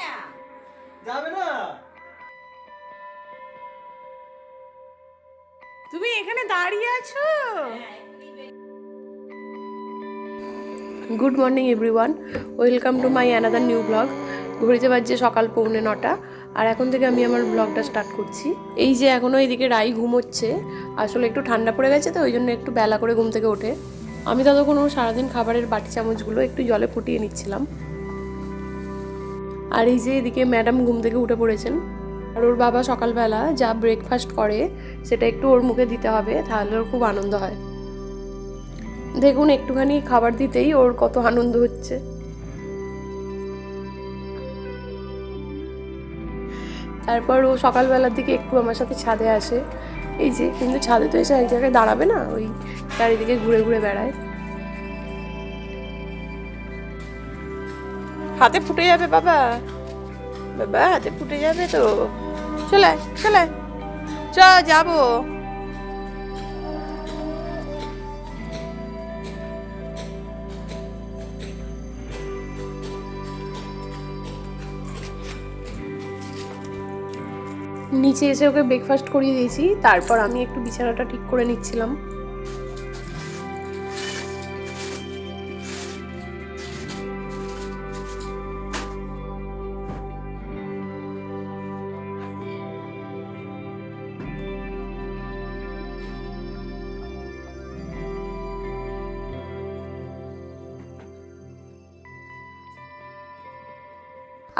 না। যাবে না। তুমি এখানে দাঁড়িয়ে আছো? Good morning everyone welcome to my another new blog ঘুরে ঘড়িতে বাজছে সকাল পৌনে নটা আর এখন থেকে আমি আমার ব্লগটা স্টার্ট করছি। এই যে এখনও এইদিকে রাই ঘুমোচ্ছে আসলে একটু ঠান্ডা পড়ে গেছে তো ওই জন্য একটু বেলা করে ঘুম থেকে ওঠে। আমি ততক্ষণ ও সারাদিন খাবারের বাটি চামচগুলো একটু জলে ফুটিয়ে নিচ্ছিলাম। আর এই যে এদিকে ম্যাডাম ঘুম থেকে উঠে পড়েছেন, আর ওর বাবা সকালবেলা যা ব্রেকফাস্ট করে সেটা একটু ওর মুখে দিতে হবে, তাহলে ওর খুব আনন্দ হয়। দেখুন, একটুখানি খাবার দিতেই ওর কত আনন্দ হচ্ছে। তারপর ও সকালবেলার দিকে একটু আমার সাথে ছাদে আসে। এই যে, কিন্তু ছাদে তো এসে এক জায়গায় দাঁড়াবে না, ওই চারিদিকে ঘুরে ঘুরে বেড়ায়। হাতে ফুটে যাবে বাবা। বাবা, হাতে ফুটে যাবে তো। চলে চলে। চ, যাব। নিচে এসে ওকে ব্রেকফাস্ট করিয়ে দিয়েছি। তারপর আমি একটু বিছানাটা ঠিক করে নিচ্ছিলাম।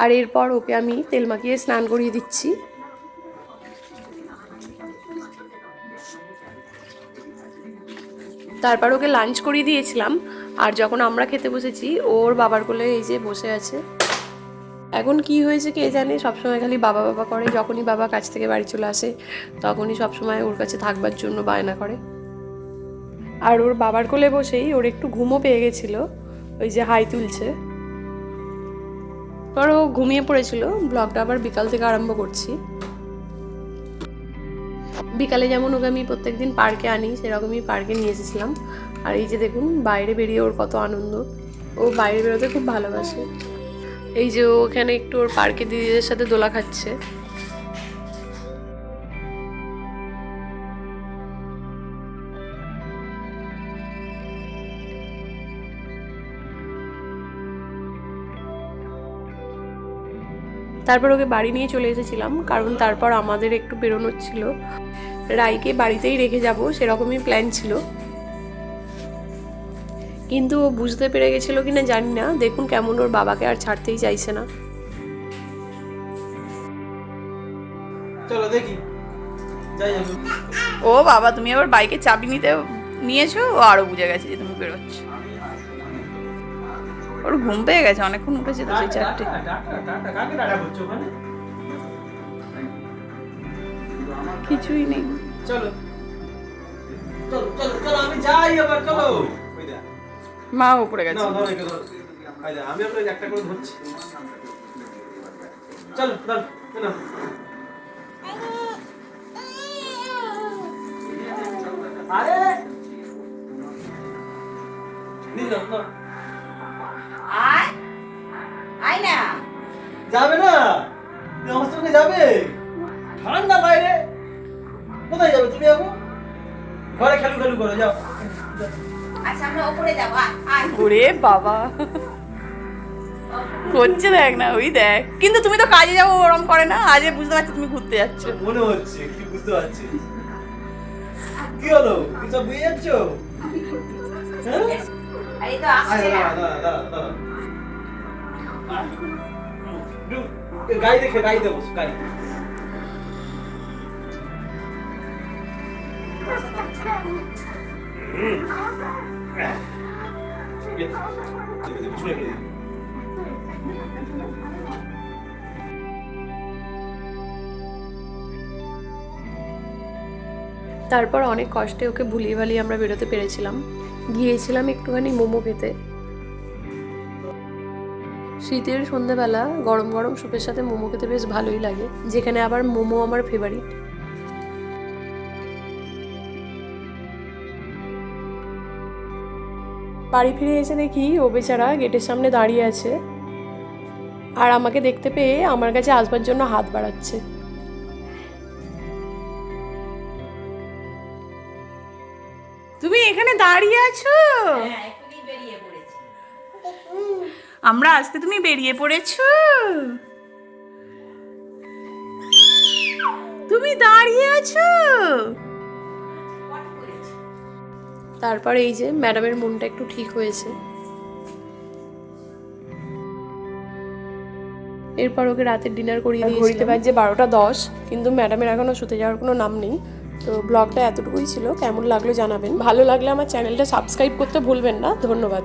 আর এরপর ওকে আমি তেল মাখিয়ে স্নান করিয়ে দিচ্ছি। তারপর ওকে লাঞ্চ করিয়ে দিয়েছিলাম, আর যখন আমরা খেতে বসেছি, ওর বাবার কোলে এই যে বসে আছে। এখন কি হয়েছে কে জানে, সবসময় খালি বাবা বাবা করে, যখনই বাবা কাছ থেকে বাড়ি চলে আসে, তখনই সবসময় ওর কাছে থাকবার জন্য বায়না করে। আর ওর বাবার কোলে বসেই ওর একটু ঘুমও পেয়ে গেছিল, ওই যে হাই তুলছে। পর ও ঘুমিয়ে পড়েছিল। ব্লগটা আবার বিকাল থেকে আরম্ভ করছি। বিকালে যেমন ওকে আমি প্রত্যেকদিন পার্কে আনি, সেরকমই পার্কে নিয়ে এসেছিলাম। আর এই যে দেখুন, বাইরে বেরিয়ে ওর কত আনন্দ। ও বাইরে বেরোতে খুব ভালোবাসে। এই যে ওখানে একটু ওর পার্কে দিদিদের সাথে দোলা খাচ্ছে। তারপর ওকে বাড়ি নিয়ে চলে এসেছিলাম কারণ তারপর আমাদের একটু বেরোনোর ছিল। রাইকে বাড়িতেই রেখে যাব সেরকমই প্ল্যান ছিল। কিন্তু ও বুঝতে পেরে গেছিল কিনা জানি না দেখুন কেমন ওর বাবাকে আর ছাড়তেই চাইছে না। চলো দেখি। ও বাবা তুমি আবার বাইকে চাবি নিতে নিয়েছো? ও আরও বুঝে গেছে যে তুমি বেরোচ্ছ। ওর ঘুম পেয়ে গেছে অনেকক্ষণ উঠেছে তো সেই চারটে? কিছুই নেই। চলো। চলো চলো চলো আমি যাই এবার চলো। মা উপরে গেছে। আমি একটা করে ধরছি। চলো নাও। আরে! নাও। আয় আয় না। যাবে না? তুমি আমার সঙ্গে যাবে? ঠান্ডা বাইরে। কোথায় যাবে তুমি এখন ঘরে খেলু খেলু করো যাও। আচ্ছা আমরা উপরে যাব। আয় ওরে বাবা। করছে দেখ না ওই দেখ। কিন্তু তুমি তো কাজে যাব ওরম করে না। আজকে বুঝতে পারছি তুমি ঘুরতে যাচ্ছ। মনে হচ্ছে কি বুঝতে পারছি। কি হলো? কি সব বুঝে যাচ্ছ? হ্যাঁ? এই তো গাড়ি দেখে, গাড়ি দেবো দিই। তারপর অনেক কষ্টে ওকে ভুলিয়ে ভালিয়ে আমরা বেরোতে পেরেছিলাম গিয়েছিলাম একটুখানি মোমো খেতে শীতের সন্ধ্যেবেলা গরম গরম স্যুপের সাথে মোমো খেতে বেশ ভালোই লাগে যেখানে আবার মোমো আমার ফেভারিট বাড়ি ফিরে এসে দেখি ও বেচারা গেটের সামনে দাঁড়িয়ে আছে আর আমাকে দেখতে পেয়ে আমার কাছে আসবার জন্য হাত বাড়াচ্ছে। তুমি এখানে দাঁড়িয়ে আছো? আমরা আসতে তুমি বেরিয়ে পড়েছো। তুমি দাঁড়িয়ে আছো। তারপর এই যে ম্যাডামের মনটা একটু ঠিক হয়েছে। এরপর ওকে রাতের ডিনার করিয়ে দিয়ে ঘড়িতে বাজছে বারোটা দশ কিন্তু ম্যাডামের এখনও শুতে যাওয়ার কোনো নাম নেই। তো ব্লগটা এতটুকুই ছিল। কেমন লাগল জানাবেন। ভালো লাগলে আমার চ্যানেলটা সাবস্ক্রাইব করতে ভুলবেন না। ধন্যবাদ।